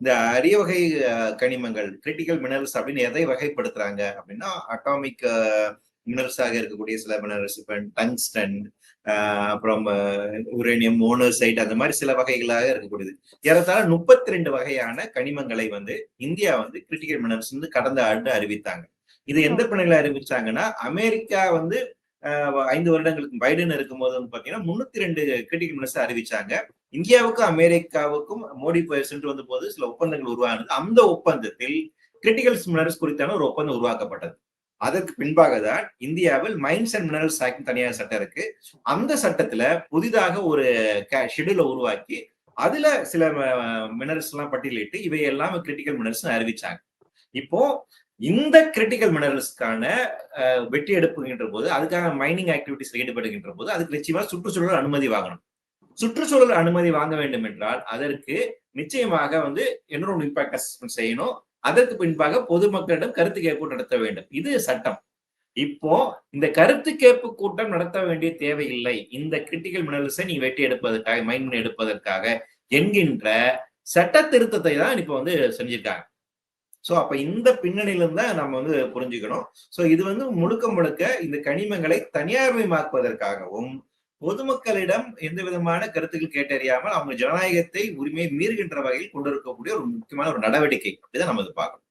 இந்த அரிய வகை கனிமங்கள் கிரிட்டிக்கல் மினரல்ஸ் அப்படின்னு எதை வகைப்படுத்துறாங்க அப்படின்னா அட்டாமிக் மினரல்ஸாக இருக்கக்கூடிய சில மினரல்ஸ் இப்போ டங்ஸ்டன் அப்புறம் யுரேனியம் மோனோசைட் அந்த மாதிரி சில வகைகளாக இருக்கக்கூடியது. ஏறத்தாழ முப்பத்தி ரெண்டு வகையான கனிமங்களை வந்து இந்தியா வந்து கிரிட்டிக்கல் மினரல்ஸ் வந்து கடந்த ஆண்டு அறிவித்தாங்க. இது எந்த பிணையில அறிவிச்சாங்கன்னா அமெரிக்கா வந்து ஐந்து வருடங்களுக்கு பைடன் இருக்கும்போது வந்து பாத்தீங்கன்னா முன்னூத்தி ரெண்டு கிரிட்டிக்கல் மினரல்ஸ் அறிவிச்சாங்க. இந்தியாவுக்கும் அமெரிக்காவுக்கும் மோடி சென்று வந்த போது சில ஒப்பந்தங்கள் உருவானது. அந்த ஒப்பந்தத்தில் கிரிட்டிக்கல் மினரல்ஸ் குறித்தான ஒரு ஒப்பந்தம் உருவாக்கப்பட்டது. அதற்கு பின்பாக தான் இந்தியாவில் மைன்ஸ் அண்ட் மினரல்ஸ் ஆக்ட் தனியார் சட்டம் இருக்கு. அந்த சட்டத்துல புதிதாக ஒரு ஷெடியூல உருவாக்கி அதுல சில மினரல்ஸ் எல்லாம் பட்டியலிட்டு இவை எல்லாம் கிரிட்டிக்கல் மினரல்ஸ் அறிவிச்சாங்க. இப்போ இந்த கிரிட்டிக்கல் மினரல்ஸ்க்கான வெட்டி எடுப்புகின்ற போது அதுக்காக மைனிங் ஆக்டிவிட்டிஸ் ஈடுபடுகின்ற போது அதுக்கு நிச்சயமா சுற்றுச்சூழல் அனுமதி வாங்கணும். சுற்றுச்சூழல் அனுமதி வாங்க வேண்டும் என்றால் அதற்கு நிச்சயமாக வந்து என்னோட இம்பாக்ட் அசஸ்மெண்ட் செய்யணும். அதற்கு பின்பாக பொதுமக்களிடம் கருத்து கேட்பு நடத்த வேண்டும். இது சட்டம். இப்போ இந்த கருத்து கேட்பு கூட்டம் நடத்த வேண்டிய தேவையில்லை. இந்த கிரிட்டிக்கல் மினரல்ஸை நீ வெட்டி எடுப்பதற்காக மைண்ட் பண்ணி எடுப்பதற்காக என்கின்ற சட்ட திருத்தத்தை தான் இப்போ வந்து செஞ்சிருக்காங்க. சோ அப்ப இந்த பின்னணியிலிருந்து தான் நம்ம வந்து புரிஞ்சுக்கணும். சோ இது வந்து முழுக்க முழுக்க இந்த கனிமங்களை தனியார்மயமாக்குவதற்காகவும் பொதுமக்களிடம் எந்த விதமான கருத்துக்கள் கேட்டறியாமல் அவங்க ஜனநாயகத்தை உரிமையை மீறுகின்ற வகையில் கொண்டிருக்கக்கூடிய ஒரு முக்கியமான ஒரு நடவடிக்கை அப்படிதான் நம்ம பார்க்கணும்.